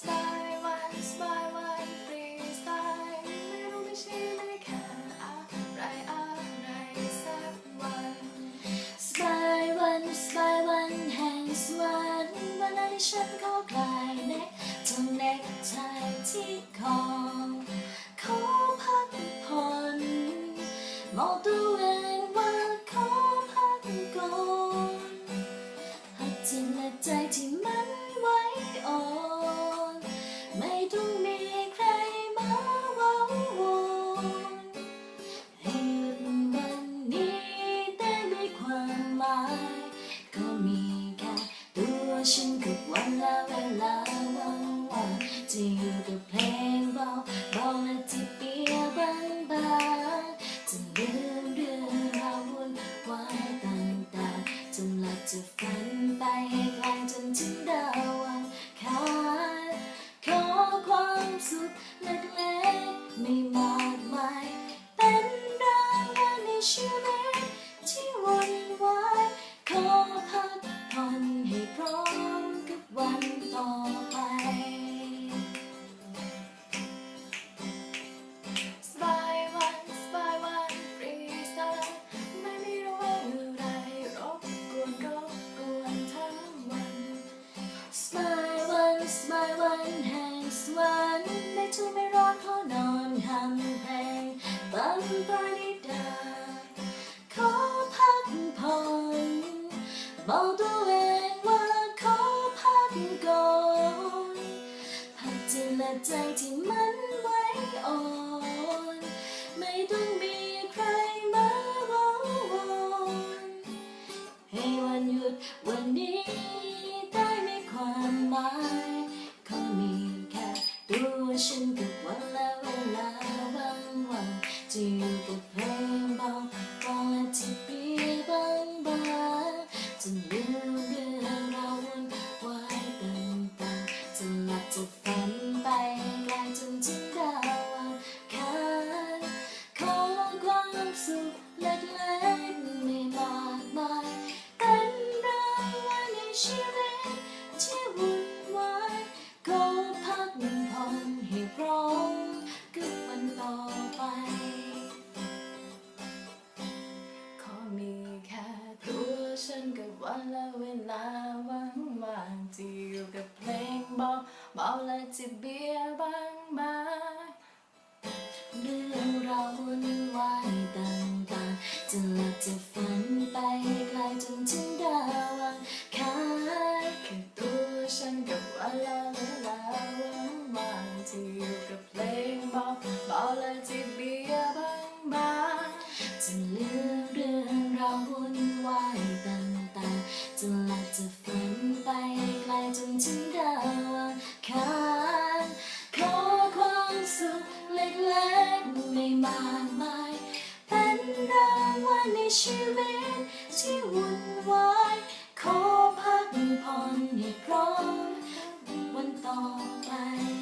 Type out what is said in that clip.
สบายวันสบายวันฟรีสไตล์ไม่รู้ไม่ชี้ไม่แค่อะไรอะไรสักวันสบายวันสบายวันแห่งสวรรค์วันนั้นที่ฉันเขอกลายเน็กจงเน็กไทที่คอขอ จะอยู่กับเพลงเบาเบาและที่เปียบางบางๆจะลืมเรื่องราววุ่นวายต่างๆจนหลับจะฝันไปให้ไกลจนถึงดาวังคารขอความสุขเล็กๆไม่มากมายเป็นรางวัลในชีวิต วันแห่งสวรรค์ไม่ทุกข์ไม่ร้อนเขานอนหำเพลงบัมปานิดา ขอพักผ่อนบอกตัวเองว่าขอพักก่อนพักจิตและใจที่มัน สุขเล็กๆไม่มากมายเป็นรางวัลในชีวิตที่วุ่นวายขอพักผ่อนให้พร้อมกับวันต่อไป ขอมีแค่ตัวฉันกับวันและเวลาว่างๆที่อยู่กับเพลงเบาเบาและจิบเบียร์บางบางเรื่องราว ชีวิตที่วุ่นวายขอพักผ่อนให้พร้อมวันต่อไป